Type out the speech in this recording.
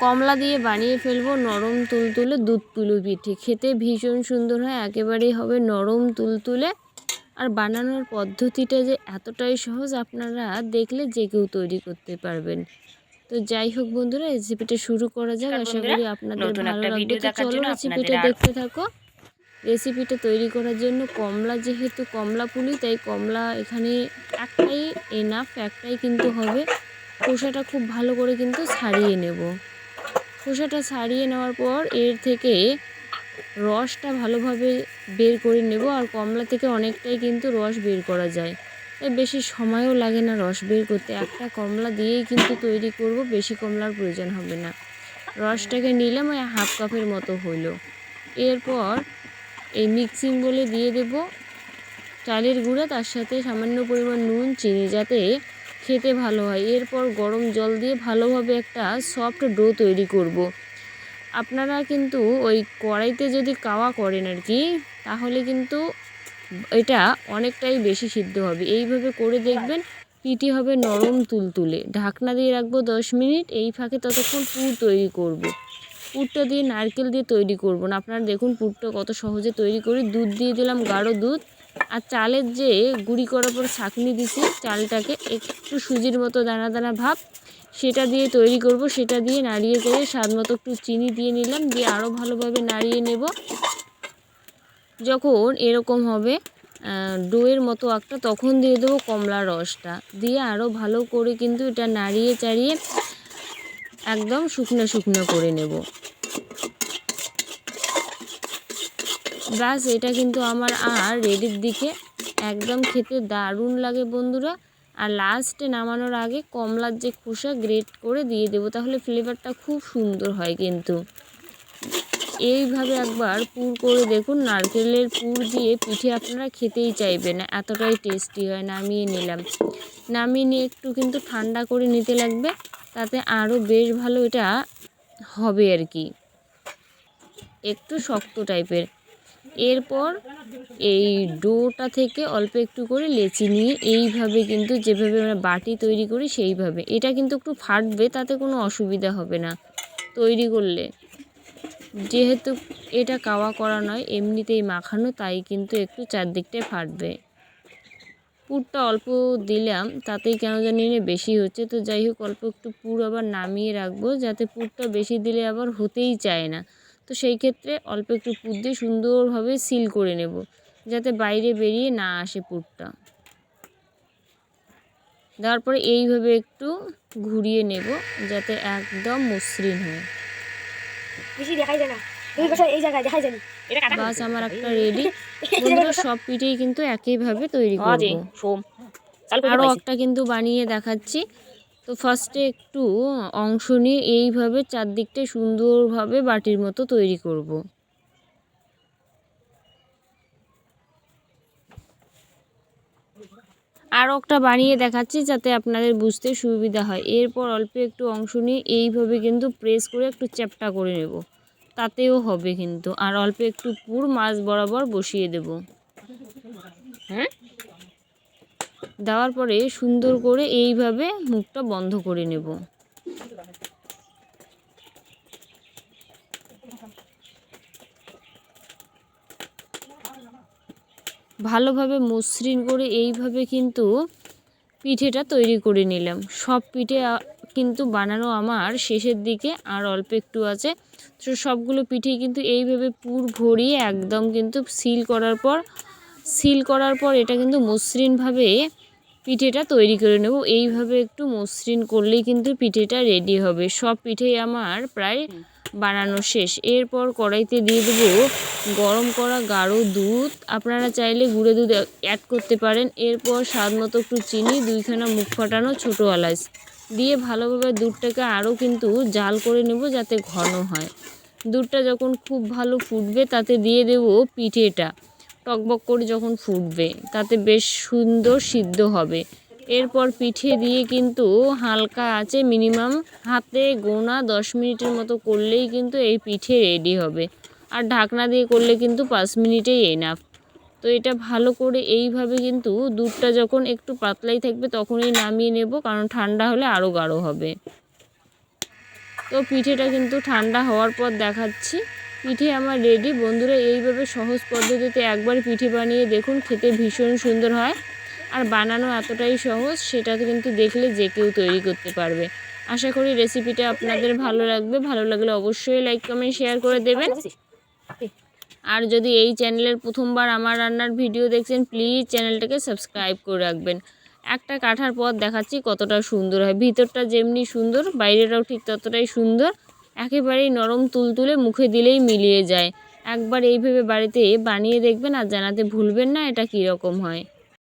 কমলা দিয়ে বানিয়ে ফেলব নরম তুলতুলে দুধ পুলু পিঠে। খেতে ভীষণ সুন্দর হয় একেবারেই হবে নরম তুলতুলে। আর বানানোর পদ্ধতিটা যে এতটাই সহজ আপনারা দেখলে যে কেউ তৈরি করতে পারবেন। তো যাই হোক বন্ধুরা রেসিপিটা শুরু করা যাক। আশা করি আপনাদের ভালো লাগবে। চলো রেসিপিটা দেখতে থাকো। রেসিপিটা তৈরি করার জন্য কমলা যেহেতু কমলা পুলি তাই কমলা এখানে একটাই এনাফ একটাই কিন্তু হবে। খোসাটা খুব ভালো করে কিন্তু ছাড়িয়ে নেব। খোসাটা ছাড়িয়ে নেওয়ার পর এর থেকে রসটা ভালোভাবে বের করে নেব আর কমলা থেকে অনেকটাই কিন্তু রস বের করা যায়। তাই বেশি সময়ও লাগে না রস বের করতে। একটা কমলা দিয়েই কিন্তু তৈরি করব, বেশি কমলার প্রয়োজন হবে না। রসটাকে নিলাম ওই হাফ কাপের মতো হলো এরপর এই মিক্সিং বলে দিয়ে দেব চালের গুঁড়া, তার সাথে সামান্য পরিমাণ নুন, চিনি যাতে খেতে ভালো হয়। এরপর গরম জল দিয়ে ভালোভাবে একটা সফট ডো তৈরি করব। আপনারা কিন্তু ওই কড়াইতে যদি কাওয়া করেন আর কি তাহলে কিন্তু এটা অনেকটাই বেশি সিদ্ধ হবে। এইভাবে করে দেখবেন পিঠে হবে নরম তুলতুলে। ঢাকনা দিয়ে রাখব দশ মিনিট, এই ফাঁকে ততক্ষণ পুর তৈরি করব। পুরটা দিয়ে নারকেল দিয়ে তৈরি করব না। আপনারা দেখুন পুরটা কত সহজে তৈরি করি দুধ দিয়ে দিলাম গাঢ় দুধ। আর চালের যে গুঁড়ি করার পর ছাঁকনি দিছি, চালটাকে একটু সুজির মতো দানা দানা ভাব, সেটা দিয়ে তৈরি করব, সেটা দিয়ে নাড়িয়ে করে স্বাদ মতো একটু চিনি দিয়ে নিলাম, দিয়ে আরও ভালোভাবে নাড়িয়ে নেব। যখন এরকম হবে ডোয়ের মতো একটা তখন দিয়ে দেবো কমলা রসটা। দিয়ে আরও ভালো করে কিন্তু এটা নাড়িয়ে চাড়িয়ে একদম শুকনো শুকনো করে নেব। ব্যাস, এটা কিন্তু আমার আর রেডির দিকে একদম খেতে দারুণ লাগে বন্ধুরা। আর লাস্টে নামানোর আগে কমলার যে খোসা গ্রেট করে দিয়ে দেবো, তাহলে ফ্লেভারটা খুব সুন্দর হয় কিন্তু। এইভাবে একবার পুর করে দেখুন, নারকেলের পুর দিয়ে পিঠে আপনারা খেতেই চাইবেন না এতটাই টেস্টি হয়, নামিয়ে নিলাম। নামিয়ে নিয়ে একটু কিন্তু ঠান্ডা করে নিতে লাগবে, তাতে আরও বেশ ভালো এটা হবে আর কি। একটু শক্ত টাইপের এরপর এই ডোটা থেকে অল্প একটু করে লেচি নিয়ে এইভাবে কিন্তু যেভাবে আমরা বাটি তৈরি করি সেইভাবে। এটা কিন্তু একটু ফাটবে, তাতে কোনো অসুবিধা হবে না তৈরি করলে। যেহেতু এটা কাওয়া করা নয়, এমনিতেই মাখানো, তাই কিন্তু একটু চারদিকটায় ফাটবে। পুরটা অল্প দিলাম, তাতেই কেন জানি না বেশি হচ্ছে। তো যাই হোক, অল্প একটু পুর আবার নামিয়ে রাখব, যাতে পুরটা বেশি দিলে আবার হতেই চায় না। তো সেই ক্ষেত্রে অল্প একটু পুর দিয়ে সুন্দরভাবে সিল করে নেব যাতে বাইরে বেরিয়ে না আসে পুরটা। দেওয়ার পরে এইভাবে একটু ঘুরিয়ে নেব যাতে একদম মসৃণ হয়। বেশি দেখাই যায় না। এই জায়গায় দেখাই জানি বাস আমার একটা রেডি বন্ধুরা সব পিঠেই কিন্তু একইভাবে তৈরি করব। করে আরও একটা কিন্তু বানিয়ে দেখাচ্ছি। তো ফার্স্টে একটু অংশ নিয়ে এইভাবে চারদিকটা সুন্দরভাবে বাটির মতো তৈরি করব। আরও একটা বানিয়ে দেখাচ্ছি যাতে আপনাদের বুঝতে সুবিধা হয়। এরপর অল্প একটু অংশ নিয়ে এইভাবে কিন্তু প্রেস করে একটু চ্যাপটা করে নেব। তাতেও হবে কিন্তু। আর অল্প একটু পুর মাছ বরাবর বসিয়ে দেব। হুম দেওয়ার পরে সুন্দর করে এইভাবে মুখটা বন্ধ করে নেব। ভালোভাবে মসৃণ করে এইভাবে কিন্তু পিঠেটা তৈরি করে নিলাম। সব পিঠে কিন্তু বানানো আমার শেষের দিকে আর অল্প একটু আছে। তো সবগুলো পিঠে কিন্তু এইভাবে পুর ভরিয়ে একদম কিন্তু সিল করার পর, সিল করার পর এটা কিন্তু মসৃণভাবে পিঠেটা তৈরি করে নেব। এইভাবে একটু মসৃণ করলেই কিন্তু পিঠেটা রেডি হবে। সব পিঠেই আমার প্রায় বানানো শেষ। এরপর কড়াইতে দিয়ে দেবো গরম করা গাঢ় দুধ। আপনারা চাইলে গুঁড়ো দুধ অ্যাড করতে পারেন। এরপর স্বাদ মতো একটু চিনি দুইখানা মুখ ফাটানো ছোটো এলাচ। দিয়ে ভালোভাবে দুধটাকে আরও কিন্তু জাল করে নেব যাতে ঘন হয়। দুধটা যখন খুব ভালো ফুটবে তাতে দিয়ে দেব পিঠেটা। টকবক করে যখন ফুটবে, তাতে বেশ সুন্দর সিদ্ধ হবে। এরপর পিঠে দিয়ে কিন্তু হালকা আছে মিনিমাম হাতে গোনা দশ মিনিটের মতো করলেই কিন্তু এই পিঠে রেডি হবে। আর ঢাকনা দিয়ে করলে কিন্তু পাঁচ মিনিটেই এনাফ তো এটা ভালো করে এইভাবে কিন্তু দুধটা যখন একটু পাতলাই থাকবে তখনই নামিয়ে নেব, কারণ ঠান্ডা হলে আরও গাঢ় হবে। তো পিঠেটা কিন্তু ঠান্ডা হওয়ার পর দেখাচ্ছি। পিঠে আমার রেডি বন্ধুরা, এইভাবে সহজ পদ্ধতিতে একবার পিঠে বানিয়ে দেখুন, খেতে ভীষণ সুন্দর হয়। আর বানানো এতটাই সহজ, সেটা কিন্তু দেখলে যে কেউ তৈরি করতে পারবে। আশা করি রেসিপিটা আপনাদের ভালো লাগবে। ভালো লাগলে অবশ্যই লাইক কমেন্ট শেয়ার করে দেবেন। আর যদি এই চ্যানেলের প্রথমবার আমার রান্নার ভিডিও দেখছেন প্লিজ চ্যানেলটাকে সাবস্ক্রাইব করে রাখবেন। একটা কাঠার পর দেখাচ্ছি কতটা সুন্দর হয়। ভিতরটা যেমনি সুন্দর, বাইরেটাও ঠিক ততটাই সুন্দর। একেবারেই নরম তুলতুলে মুখে দিলেই মিলিয়ে যায়। একবার এইভাবে বাড়িতে বানিয়ে দেখবেন আর জানাতে ভুলবেন না এটা কীরকম হয়।